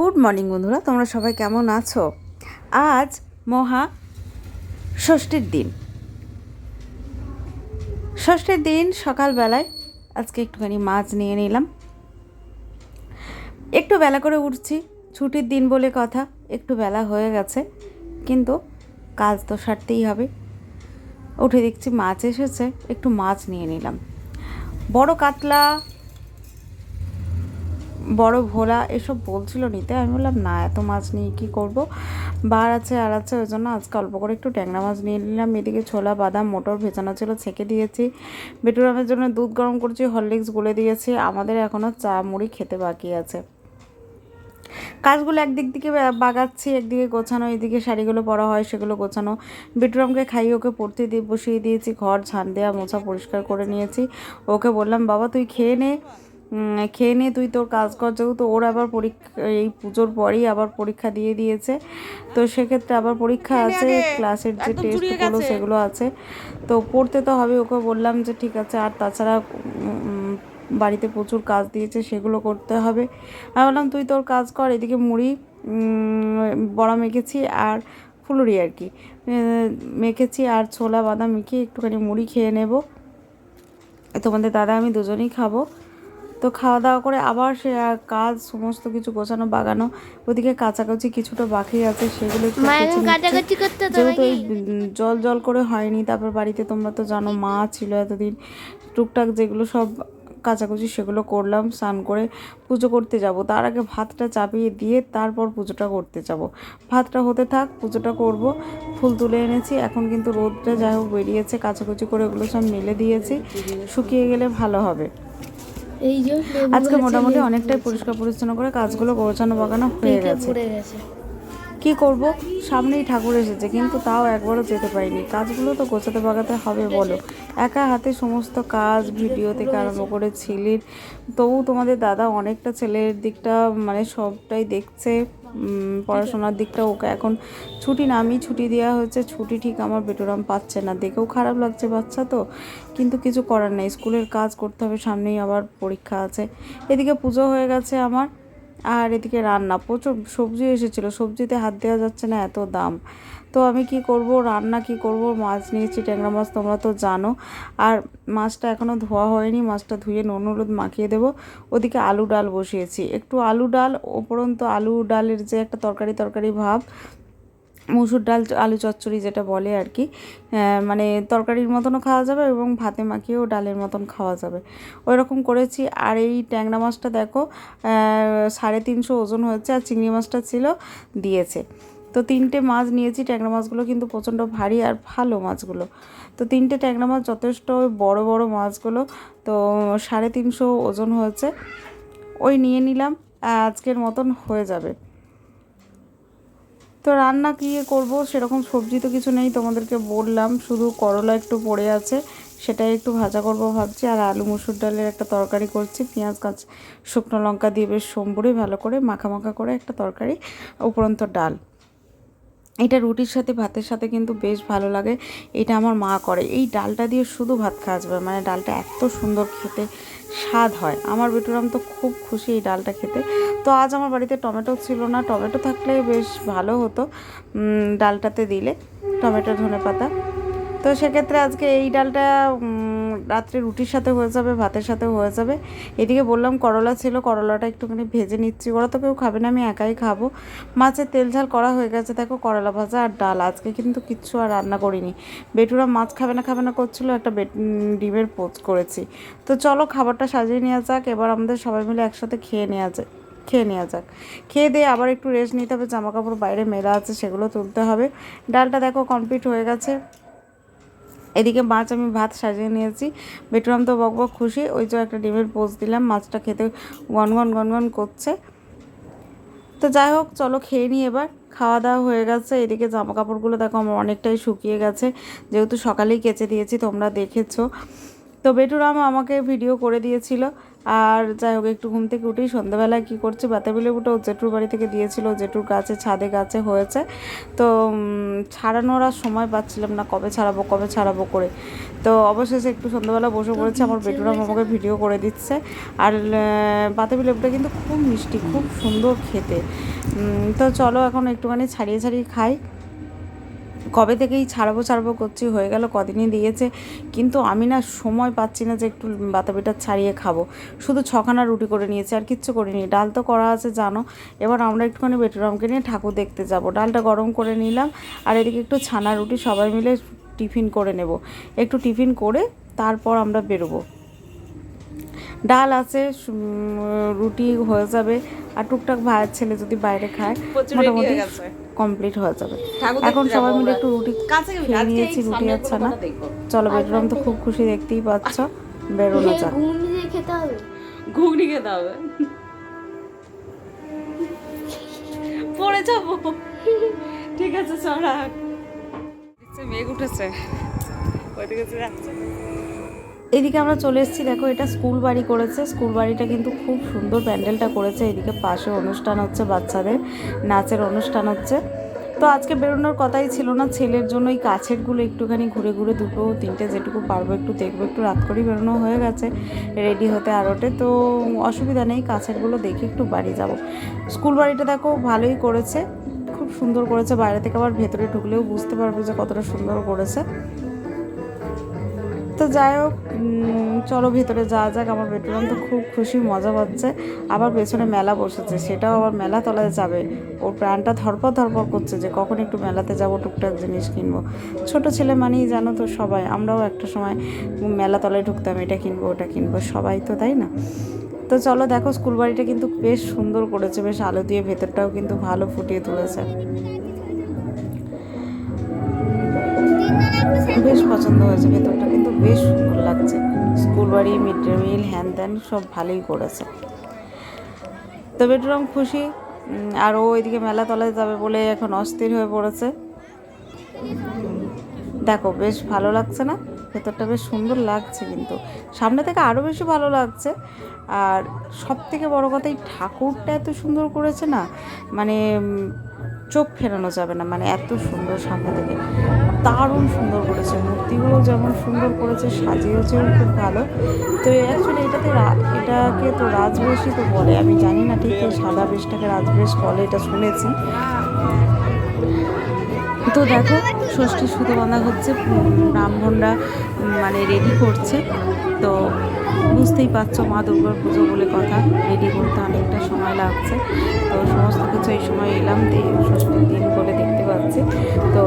Good morning বন্ধুরা, তোমরা সবাই কেমন আছো? আজ মহা ষষ্ঠীর দিন। ষষ্ঠীর দিন সকালবেলায় আজকে একটুখানি মাছ নিয়ে নিলাম। একটু বেলা করে উঠছি, ছুটির দিন বলে কথা, একটু বেলা হয়ে গেছে, কিন্তু কাজ তো সারতেই হবে। উঠে দেখছি মাছ এসেছে, একটু মাছ নিয়ে নিলাম। বড় কাতলা বড় ভোলা এসব বলছিল নিতে। আমি বললাম, না, এত মাছ নিয়ে কী করব? বার আছে, আর আছে, ওই জন্য আজকে অল্প করে একটু ট্যাংরা মাছ নিয়ে নিলাম। এদিকে ছোলা, বাদাম, মোটর ভেজানো ছিল, ছেঁকে দিয়েছি। বেটুরামের জন্য দুধ গরম করছি, হরলিক্স গুলে দিয়েছি। আমাদের এখনও চা মুড়ি খেতে বাকি আছে। কাজগুলো একদিক দিকে বাগাচ্ছি, একদিকে গোছানো, এদিকে শাড়িগুলো পরা হয়, সেগুলো গোছানো। বেডরুমকে খাইয়ে ওকে পড়তে দিয়ে বসিয়ে দিয়েছি, ঘর ঝান দেওয়া মোছা পরিষ্কার করে নিয়েছি। ওকে বললাম, বাবা, তুই খেয়ে নে। খেয়ে নে তুই তোর কাজ কর যেহেতু ওর আবার পরীক্ষা এই পুজোর পরেই আবার পরীক্ষা দিয়ে দিয়েছে। তো সেক্ষেত্রে আবার পরীক্ষা আছে ক্লাসের যে টেস্টগুলো সেগুলো আছে। তো পড়তে তো হবে ওকে বললাম যে ঠিক আছে আর তাছাড়া বাড়িতে প্রচুর কাজ দিয়েছে সেগুলো করতে হবে। আমি বললাম তুই তোর কাজ কর এদিকে মুড়ি বড়া মেখেছি আর ফুলুরি আর কি। মেখেছি আর ছোলা বাদাম মেখে একটুখানি মুড়ি খেয়ে নেব। তোমাদের দাদা আমি দুজনেই খাব। তো খাওয়া দাওয়া করে আবার সে কাজ সমস্ত কিছু গোছানো বাগানো ওদিকে কাছাকাছি কিছুটা বাকি আছে সেগুলো যেহেতু জল জল করে হয়নি তারপর বাড়িতে তোমরা তো জানো মা ছিল এতদিন টুকটাক যেগুলো সব কাচাকুচি সেগুলো করলাম স্নান করে পুজো করতে যাব। তার আগে ভাতটা চাপিয়ে দিয়ে তারপর পুজোটা করতে যাব। ভাতটা হতে থাক পুজোটা করব ফুল তুলে এনেছি এখন কিন্তু রোদটা যাই হোক বেরিয়েছে কাচাকুচি করে ওগুলো সব মেলে দিয়েছি শুকিয়ে গেলে ভালো হবে। আজকে মোটামুটি অনেকটাই পরিষ্কার পরিচ্ছন্ন করে কাজগুলো গোছানো বাগানো হয়ে গেছে। কি করব? সামনেই ঠাকুর এসেছে কিন্তু তাও একবারও যেতে পারিনি। কাজগুলো তো গোছাতে বাগাতে হবে বলো। একা হাতে সমস্ত কাজ ভিডিও থেকে আরম্ভ করে ছেলের তবু তোমাদের দাদা অনেকটা ছেলের দিকটা মানে সবটাই দেখছে। পড়াশোনার দিকটা ওকে। এখন ছুটি না, আমি ছুটি দেওয়া হয়েছে, ছুটি ঠিক আমার বেটোরাম পাচ্ছে না। দেখেও খারাপ লাগছে বাচ্চা তো, কিন্তু কিছু করার নেই। স্কুলের কাজ করতে হবে, সামনেই আবার পরীক্ষা আছে। এদিকে পুজো হয়ে গেছে আমার, আর এদিকে রান্না। প্রচুর সবজি এসেছিল, সবজিতে হাত দেওয়া যাচ্ছে না এত দাম। তো আমি কি করব, রান্না কি করব, মাছ নিয়েছি, ট্যাংরা মাছ তোমরা তো জানো। আর মাছটা এখনও ধোয়া হয়নি, মাছটা ধুয়ে নুন হলুদ মাখিয়ে দেবো। ওদিকে আলু ডাল বসিয়েছি। একটু আলু ডাল, ওপরন্ত আলু ডালের যে একটা তরকারি তরকারি ভাব, মুসুর ডাল, আলু চচ্চড়ি যেটা বলে আর কি মানে তরকারির মতনও খাওয়া যাবে এবং ভাতে মাখিয়েও ডালের মতন খাওয়া যাবে। ওই রকম করেছি। আর এই ট্যাংরা মাছটা দেখো সাড়ে তিনশো ওজন হয়েছে আর চিংড়ি মাছটা ছিল দিয়েছে। তো তিনটে মাছ নিয়েছি, ট্যাংরা মাছগুলো কিন্তু প্রচণ্ড ভারী আর ভালো মাছগুলো। তো তিনটে ট্যাংরা মাছ, যথেষ্ট বড় বড় মাছগুলো। তো সাড়ে তিনশো ওজন হয়েছে। ওই নিয়ে নিলাম, আজকের মতন হয়ে যাবে। তো রান্না কী করব, সেরকম সবজি তো কিছু নেই, তোমাদেরকে বললাম। শুধু করলা একটু পড়ে আছে, সেটাই একটু ভাজা করব ভাবছি। আর আলু মুসুর ডালের একটা তরকারি করছি, পেঁয়াজ কাঁচ, শুকনো লঙ্কা দিয়ে বেশ সম্বরে ভালো করে মাখা মাখা করে একটা তরকারি, উপরন্ত ডাল। এটা রুটির সাথে ভাতের সাথে কিন্তু বেশ ভালো লাগে। এটা আমার মা করে। এই ডালটা দিয়ে শুধু ভাত খাওয়া যাবে মানে ডালটা এত সুন্দর খেতে, স্বাদ হয়। আমার বেটুরাম তো খুব খুশি এই ডালটা খেতে। তো আজ আমার বাড়িতে টমেটো ছিল না। টমেটো থাকলে বেশ ভালো হতো ডালটাতে দিলে, টমেটো ধনে পাতা তো সেক্ষেত্রে আজকে এই ডালটা রাত্রে রুটির সাথে হয়ে যাবে, ভাতের সাথে হয়ে যাবে। এদিকে বললাম করলা ছিল, করলাটা একটুখানি ভেজে নিচ্ছি। ওরা তো কেউ খাবে না, আমি একাই খাব। মাছের তেল ঝাল করা হয়ে গেছে, দেখো করলা ভাজা আর ডাল। আজকে কিন্তু কিচ্ছু আর রান্না করিনি। বেটুরা মাছ খাবে না খাবে না করছিল, একটা ডিমের পোচ করেছি। তো চলো খাবারটা সাজিয়ে নেওয়া যাক, এবার আমাদের সবাই মিলে একসাথে খেয়ে নেওয়া যাক, খেয়ে নেওয়া যাক। খেয়ে দিয়ে আবার একটু রেস্ট নিতে হবে জামা কাপড় বাইরে মেলা আছে, সেগুলো তুলতে হবে। ডালটা দেখো কমপ্লিট হয়ে গেছে। এদিকে মাছ আমি ভাত সাজিয়ে নিয়েছি। বেটুরাম তো বক বক খুশি, ওই যে একটা ডিমের পোস্ট দিলাম, মাছটা খেতে গনগন গনগন করছে। তো যাই হোক, চলো খেয়ে নিই এবার। খাওয়া দাওয়া হয়ে গেছে, এদিকে জামা কাপড়গুলো দেখো আমার অনেকটাই শুকিয়ে গেছে। যেহেতু সকালেই কেচে দিয়েছি, তোমরা দেখেছ। তো বেটুরাম আমাকে ভিডিও করে দিয়েছিল। আর যাই হোক একটু ঘুম থেকে উঠেই সন্ধ্যাবেলায় কী করছে বাতাবি লেবুটা ও জেঠুর বাড়ি থেকে দিয়েছিল। জেঠুর গাছে ছাদে গাছে হয়েছে। তো ছাড়ানোর আর সময় পাচ্ছিলাম না কবে ছাড়াবো কবে ছাড়াবো করে। তো অবশেষে একটু সন্ধ্যাবেলা বসে পড়েছে আমার বেটুরাম আমাকে ভিডিও করে দিচ্ছে। আর বাতাবি লেবুটা কিন্তু খুব মিষ্টি খুব সুন্দর খেতে। তো চলো এখন একটুখানি ছাড়িয়ে ছাড়িয়ে খাই। কবে থেকেই ছাড়বো ছাড়বো করছি হয়ে গেল কদিনই দিয়েছে। কিন্তু আমি না সময় পাচ্ছি না যে একটু বাতাবিটা ছাড়িয়ে খাব। শুধু ছখানা রুটি করে নিয়েছি আর কিচ্ছু করিনি। ডাল তো করা আছে জানো। এবার আমরা একটুখানি বেটুরামকে নিয়ে ঠাকুর দেখতে যাব। ডালটা গরম করে নিলাম আর এদিকে একটু ছানা রুটি সবাই মিলে টিফিন করে নেব। একটু টিফিন করে তারপর আমরা বেরোবো। ডাল আছে রুটি হয়ে যাবে আর টুকটাক ভাইয়ের ছেলে যদি বাইরে খায় মোটামুটি কমপ্লিট হয়ে যাবে। এখন সবাই মিলে একটু রুটি খেয়ে নিয়েছি রুটি আচ্ছা না। চলো বেডরুম তো খুব খুশি দেখতেই পাচ্ছ। বেরোনো যাক। ঘুগনি খেতে হবে। ঘুগনি খেতে হবে। পড়ে যাব। ঠিক আছে চড়া মেঘ উঠেছে। ওইদিকে যাচ্ছে। এদিকে আমরা চলে এসেছি, দেখো এটা স্কুল বাড়ি করেছে। স্কুল বাড়িটা কিন্তু খুব সুন্দর প্যান্ডেলটা করেছে। এদিকে পাশে অনুষ্ঠান হচ্ছে, বাচ্চাদের নাচের অনুষ্ঠান হচ্ছে। তো আজকে বেরোনোর কথাই ছিল না, ছেলের জন্য এই কাছেরগুলো একটুখানি ঘুরে ঘুরে দুটো তিনটে যেটুকু পারব, একটু দেখব, একটু রাত করেই বেরোনো হয়ে গেছে রেডি হতে আরোটে তো অসুবিধা নেই, কাছেরগুলো দেখে একটু বাড়ি যাব। স্কুল বাড়িটা দেখো ভালোই করেছে, খুব সুন্দর করেছে। বাইরে থেকে আবার ভেতরে ঢুকলেও বুঝতে পারবে যে কতটা সুন্দর করেছে। তো যাই হোক চলো ভেতরে যাওয়া যাক। আমার বেডরুম তো খুব খুশি, মজা পাচ্ছে আবার পেছনে মেলা বসেছে, সেটাও আবার মেলা তলায় যাবে। ওর প্রাণটা ধরপর ধরপর করছে যে কখন একটু মেলাতে যাব, টুকটাক জিনিস কিনবো। ছোট ছেলে মানেই জানো তো সবাই, আমরাও একটা সময় মেলা তলায় ঢুকতাম, এটা কিনবো, ওটা কিনবো, সবাই তো, তাই না? তো চলো দেখো স্কুল বাড়িটা কিন্তু বেশ সুন্দর করেছে, বেশ আলো দিয়ে ভেতরটাও কিন্তু ভালো ফুটিয়ে তুলেছে। বেশ পছন্দ হয়েছে ভেতরটা বেশ সুন্দর লাগছে। স্কুল বাড়ি মিড ডে মিল হ্যান ত্যান সব ভালোই করেছে। তো বেডরুম খুশি। আর ও এদিকে মেলা তলায় যাবে বলে এখন অস্থির হয়ে পড়েছে। দেখো, বেশ ভালো লাগছে না? ভেতরটা বেশ সুন্দর লাগছে কিন্তু। সামনে থেকে আরও বেশি ভালো লাগছে। আর সব থেকে বড় কথা, এই ঠাকুরটা এত সুন্দর করেছে না মানে চোখ ফেরানো যাবে না। মানে এত সুন্দর সামনে থেকে। দারুণ সুন্দর করেছে। মূর্তিগুলো যেমন সুন্দর করেছে, সাজিয়েছেও খুব ভালো। তো অ্যাকচুয়ালি এটাতে এটাকে তো রাজবেশই তো বলে। আমি জানি না ঠিক সাদা বেশটাকে রাজবেশ বলে, এটা শুনেছি। তো দেখো, ষষ্ঠী সুতো বাঁধা হচ্ছে, ব্রাহ্মণরা মানে রেডি করছে। তো বুঝতেই পারছ মা দুর্গার পুজো বলে কথা রেডি করতে অনেকটা সময় লাগছে। তো সমস্ত কিছু এই সময় এলাম, এই ষষ্ঠীর দিন করে দেখতে পাচ্ছি। তো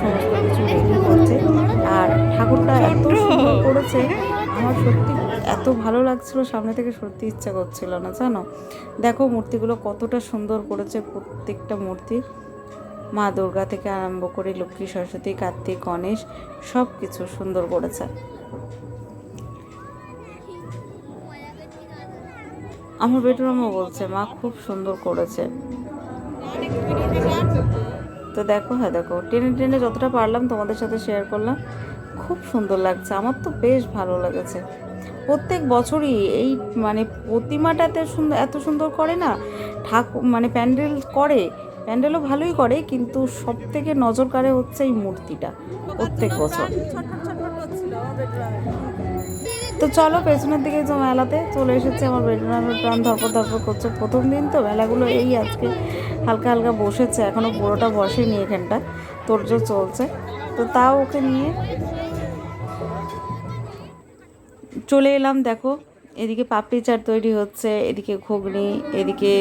সমস্ত সত্যি, এত ভালো লাগছিল, সামনে থেকে সত্যি ইচ্ছা করছিল না, জানো? দেখো মূর্তিগুলো কতটা সুন্দর করেছে প্রত্যেকটা মূর্তি। মা দুর্গা থেকে আরম্ভ করে লক্ষ্মী, সরস্বতী, কার্তিক, গণেশ সব কিছু সুন্দর করেছে। আমার বেডরুমও বলছে, মা খুব সুন্দর করেছে। তো দেখো হ্যাঁ দেখো, টেনে টেনে যতটা পারলাম তোমাদের সাথে শেয়ার করলাম। খুব সুন্দর লাগছে। আমার তো বেশ ভালো লেগেছে। প্রত্যেক বছরই এই মানে প্রতিমাটাতে সুন্দর এত সুন্দর করে না ঠাকুর মানে প্যান্ডেল করে, প্যান্ডেলও ভালোই করে, কিন্তু সব থেকে নজর কাড়ে হচ্ছে এই মূর্তিটা প্রত্যেক বছর। তো চলো পেছনের দিকে যে মেলাতে চলে এসেছে, আমার বেডরুমের প্রাণ ধরপর ধরপর করছে প্রথম দিন তো, মেলাগুলো এই আজকে হালকা হালকা বসেছে এখনও পুরোটা বসেনি এখানটা তোর্য চলছে। তো তাও ওকে নিয়ে চলে এলাম দেখো। এদিকে পাপড়ি চাট তৈরি হচ্ছে এদিকে ঘুগনি এদিকে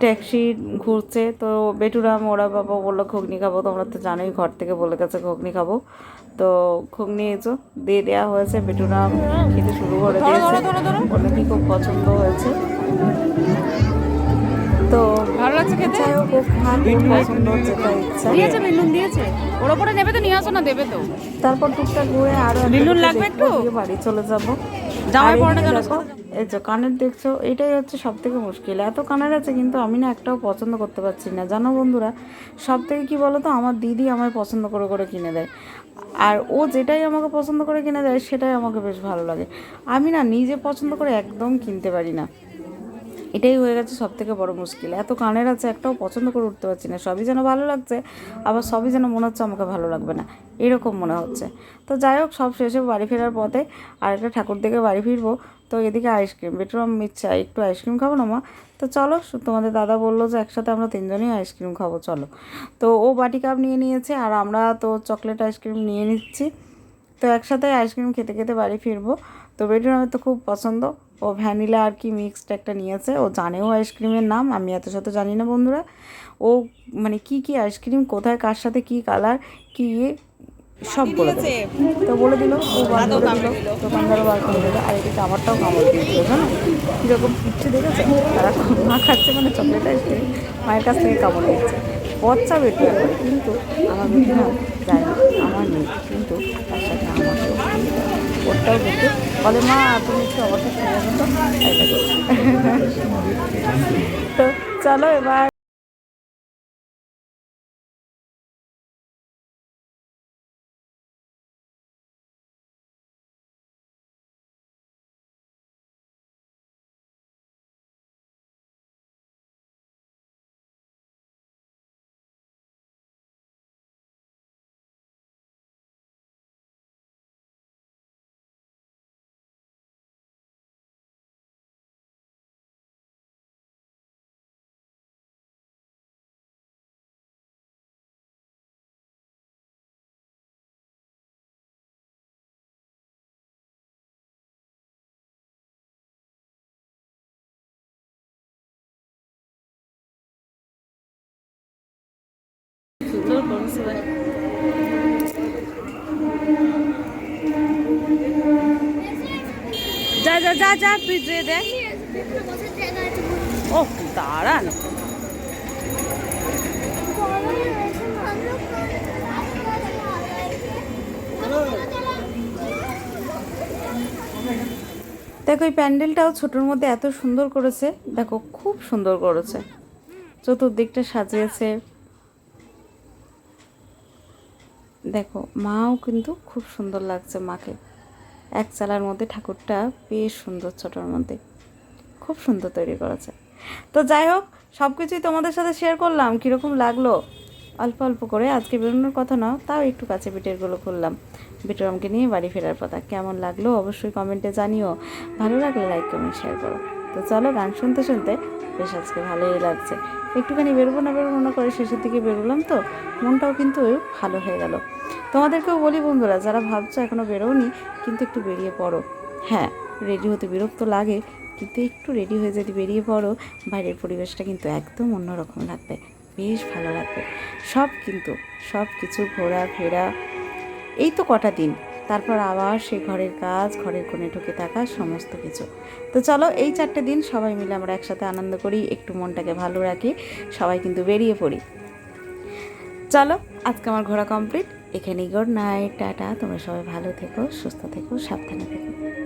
ট্যাক্সি ঘুরছে। তো বেটুরাম ওরা বাবা বলল ঘুগনি খাব। তোমরা তো জানোই ঘর থেকে বলে গেছে ঘুগনি খাব। তো ঘুগনি এসো দিয়ে দেওয়া হয়েছে বেটুরাম খেতে শুরু করে দিয়েছে। ওর নাকি খুব পছন্দ হয়েছে। তো ভালো লাগছে খেতে? যাই হোক খান পছন্দ হচ্ছে তাই ইচ্ছা। দিয়েছে মিলুন দিয়েছে। ওর ওপরে নেবে তো নিয়ে আসো না দেবে তো। তারপর টুকটাক ঘুরে আরও বেলুন লাগবে একটু? বাড়ি চলে যাব। জামাই পরানো গেল এই যে কানের দেখছ এটাই হচ্ছে সব থেকে মুশকিল। এত কানের আছে কিন্তু আমি না একটাও পছন্দ করতে পারছি না। জানো বন্ধুরা সব থেকে কি বলো তো আমার দিদি আমায় পছন্দ করে করে কিনে দেয়। আর ও যেটাই আমাকে পছন্দ করে কিনে দেয় সেটাই আমাকে বেশ ভালো লাগে। আমি না নিজে পছন্দ করে একদম কিনতে পারি না। এটাই হয়ে গেছে সব থেকে বড় মুশকিল। এত কানের আছে, একটাও পছন্দ করে উঠতে পারছি না। সবই যেন ভালো লাগছে, আবার সবই যেন মনে হচ্ছে আমাকে ভালো লাগবে না। এরকম মনে হচ্ছে। তো যাই হোক, সব শেষে বাড়ি ফেরার পথে আর একটা ঠাকুর দিকে বাড়ি ফিরবো। তো এদিকে আইসক্রিম বেটুরাম ইচ্ছা একটু আইসক্রিম খাব না মা? তো চলো তোমাদের দাদা বলল যে একসাথে আমরা তিনজনই আইসক্রিম খাব, চলো। তো ও বাটি কাপ নিয়ে নিয়েছে, আর আমরা তো চকলেট আইসক্রিম নিয়ে নিচ্ছি। তো একসাথে আইসক্রিম খেতে খেতে বাড়ি ফিরবো। তো বেটুর আমার তো খুব পছন্দ। ও ভ্যানিলা আর কি মিক্সড একটা নিয়েছে। ও জানেও আইসক্রিমের নাম আমি এত শত জানি না বন্ধুরা। ও মানে কি কি আইসক্রিম কোথায় কার সাথে কি কালার কি ইয়ে সব বলে দেবে। তো বলে দিল ও বার করে দিল। দোকানদারও বার করে দিল। আর এদিকে আমারটাও কামড় দিয়েছিল জানো? কীরকম ফুটছে দেখেছে? তারা মা খাচ্ছে মানে চকলেট আইসক্রিম মায়ের কাছ থেকে কামড় দিচ্ছে। বচ্চা বেটু কিন্তু আমার বেটু না জানি আমার নেই। কিন্তু তার সাথে আমার দেখি। বলে মা তুমি একটু অবস্থা তো চলো এবার যা যা যা যা তুই যে দেখ। ও দাঁড়ান। দেখো এই প্যান্ডেলটাও ছোটোর মধ্যে এত সুন্দর করেছে। দেখো খুব সুন্দর করেছে। চতুর্দিকটা সাজিয়েছে। দেখো, মাও কিন্তু খুব সুন্দর লাগছে মাকে। এক চালার মধ্যে ঠাকুরটা বেশ সুন্দর ছোটোর মধ্যে। খুব সুন্দর তৈরি করেছে। তো যাই হোক সব কিছুই তোমাদের সাথে শেয়ার করলাম, কীরকম লাগল? অল্প অল্প করে, আজকে বেরোনোর কথা নাও তাও একটু কাছে বিটেরগুলো করলাম বিটরামকে নিয়ে বাড়ি ফেরার কথা। কেমন লাগল? অবশ্যই কমেন্টে জানিও। ভালো লাগলে লাইক কমেন্ট শেয়ার করো। তো চলো গান শুনতে শুনতে বেশ আজকে ভালোই লাগছে। একটুখানি বেরোবো না বেরোবো না করে শেষের দিকে বেরোলাম তো, মনটাও কিন্তু ভালো হয়ে গেল। তোমাদেরকেও বলি বন্ধুরা, যারা ভাবছ এখনও বেরোনি কিন্তু একটু বেরিয়ে পড়ো। হ্যাঁ রেডি হতে বিরক্ত লাগে, কিন্তু একটু রেডি হয়ে যদি বেরিয়ে পড়ো, বাইরের পরিবেশটা কিন্তু একদম অন্যরকম লাগবে, বেশ ভালো লাগবে। সব কিন্তু, সব কিছু ঘোরা ফেরা এই তো কটা দিন। তারপর আবার সে ঘরের কাজ, ঘরের কোণে ঢুকে থাকা সমস্ত কিছু। তো চলো, এই চারটে দিন সবাই মিলে আমরা একসাথে আনন্দ করি, একটু মনটাকে ভালো রাখি, সবাই কিন্তু বেরিয়ে পড়ি। চলো, আজকে আমার ঘোরা কমপ্লিট। এখানেই গুড নাইট টাটা। তোমরা সবাই ভালো থেকো, সুস্থ থেকো, সাবধানে থেকো।